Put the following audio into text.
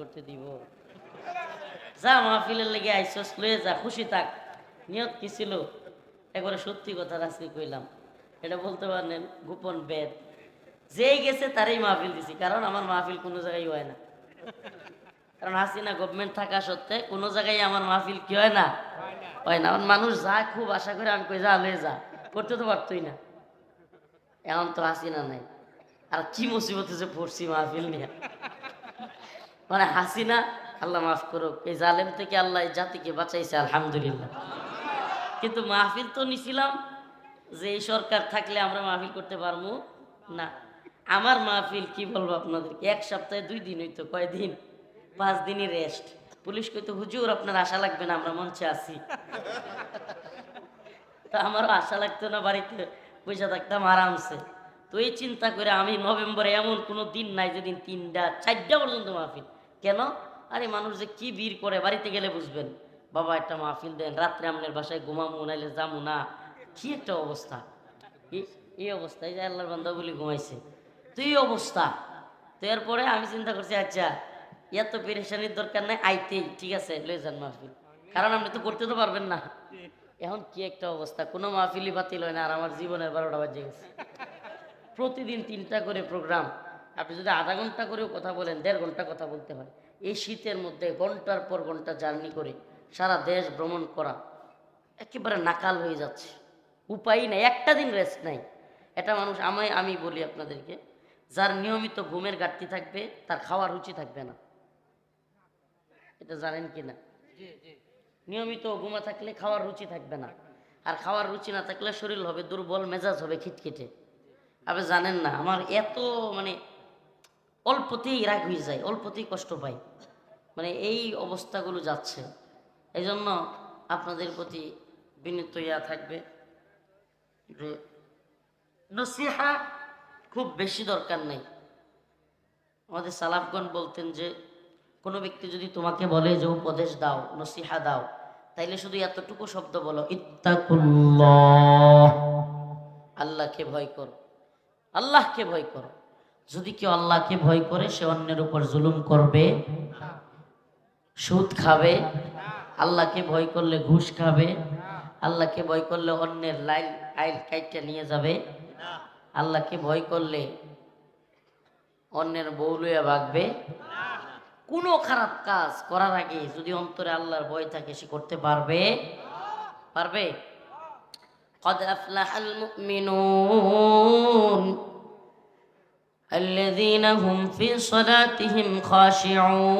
করতে দিব। যা মাহফিলের লেগে আইসস, লয়ে যা, খুশি থাক। নিয়ত কি ছিল? একবারে সত্যি কথা আজকে কইলাম। এটা বলতে পারেন গোপন বেদ। যেই গেছে তারই মাহফিল দিছি, কারণ আমার মাহফিল কোনো জায়গায় হয় না। কারণ হাসিনা গভর্নমেন্ট থাকা সত্ত্বে কোনো জায়গায় আমার মাহফিল কি হয় না? হয় না। আমার মানুষ যা খুব আশা করে আমি কই যা, লয়ে যা। করতে তো পারতই না। এখন তো হাসিনা নাই। আর কি মুসিবতে যে পড়ছি মাহফিল নিয়ে? মানে হাসিনা, আল্লাহ মাফ করুক, এই জালেম থেকে আল্লাহ জাতিকে বাঁচাইছে, আলহামদুলিল্লাহ। কিন্তু মাহফিল তো নিছিলাম, যে এই সরকার থাকলে আমরা মাহফিল করতে পারব? না। আমার মাহফিল, কি বলব আপনাদেরকে, এক সপ্তাহে দুই দিন হইতো কয়দিন পাঁচ দিনই রেস্ট পুলিশ কইতো, হুজুর, আপনার আশা লাগবে না, আমরা মঞ্চে আছি। তা আমারও আশা লাগতো না, বাড়িতে পয়সা থাকতাম আরামসে। তো এই চিন্তা করে আমি নভেম্বরে এমন কোনো দিন নাই যেদিন তিনটা, চারটা পর্যন্ত মাহফিল। কেন? আরে মানুষ যে কি বীর করে, বাড়িতে গেলে বুঝবেন। বাবা, একটা মাহফিল দেন, রাত্রে আপনার বাসায় ঘুমামু, নাইলে যামু না। কি একটা অবস্থা। এই- অবস্থায় যে আল্লাহর বান্দা বলি ঘুমাইছে। তো এই অবস্থা। তো এরপরে আমি চিন্তা করছি আচ্ছা এত পেরেশানির দরকার নাই, আইতেই, ঠিক আছে, লয়ে যান মাহফিল। কারণ আপনি তো করতে তো পারবেন না। এখন কি একটা অবস্থা, কোনো মাহফিলই বাতিল হয় না, আর আমার জীবনের বারোটা বাজে গেছে। প্রতিদিন তিনটা করে প্রোগ্রাম আপনি যদি আধা ঘণ্টা করেও কথা বলেন দেড় ঘণ্টা কথা বলতে হয়। এই শীতের মধ্যে ঘণ্টার পর ঘণ্টা জার্নি করে সারা দেশ ভ্রমণ করা একেবারে নাকাল হয়ে যাচ্ছে। উপায় নাই একটা দিন রেস্ট নাই। এটা মানুষ আমায় আমি বলি আপনাদেরকে যার নিয়মিত ঘুমের ঘাটতি থাকবে তার খাওয়ার রুচি থাকবে না। এটা জানেন কি না? নিয়মিত ঘুমা থাকলে খাওয়ার রুচি থাকবে না। আর খাওয়ার রুচি না থাকলে শরীর হবে দুর্বল মেজাজ হবে খিটখিটে। আপনি জানেন না আমার এত মানে অল্পতেই রাগ হয়ে যায়, অল্পতেই কষ্ট পায় মানে এই অবস্থাগুলো যাচ্ছে। এই জন্য আপনাদের প্রতি বিনীত ইয়া থাকবে যে, নসিহা খুব বেশি দরকার নেই। আমাদের সালাফগণ বলতেন যে, কোনো ব্যক্তি যদি তোমাকে বলে যে উপদেশ দাও, নসিহা দাও, তাইলে শুধু এতটুকু শব্দ বলো, ইত্তাকুল্লাহ। আল্লাহকে ভয় করো। আল্লাহকে ভয় করো। যদি কেউ আল্লাহকে ভয় করে সে অন্যের উপর জুলুম করবে সুদ খাবে আল্লাহকে ভয় করলে ঘুষ খাবে আল্লাহকে ভয় করলে অন্যের লাইল আইল কাইটটা নিয়ে যাবে আল্লাহকে ভয় করলে অন্যের বউ লইয়া ভাগবে কোনো খারাপ কাজ করার আগে যদি অন্তরে আল্লাহর ভয় থাকে সে করতে পারবে পারবে قد أفلح المؤمنون الذين هم في صلاتهم خاشعون.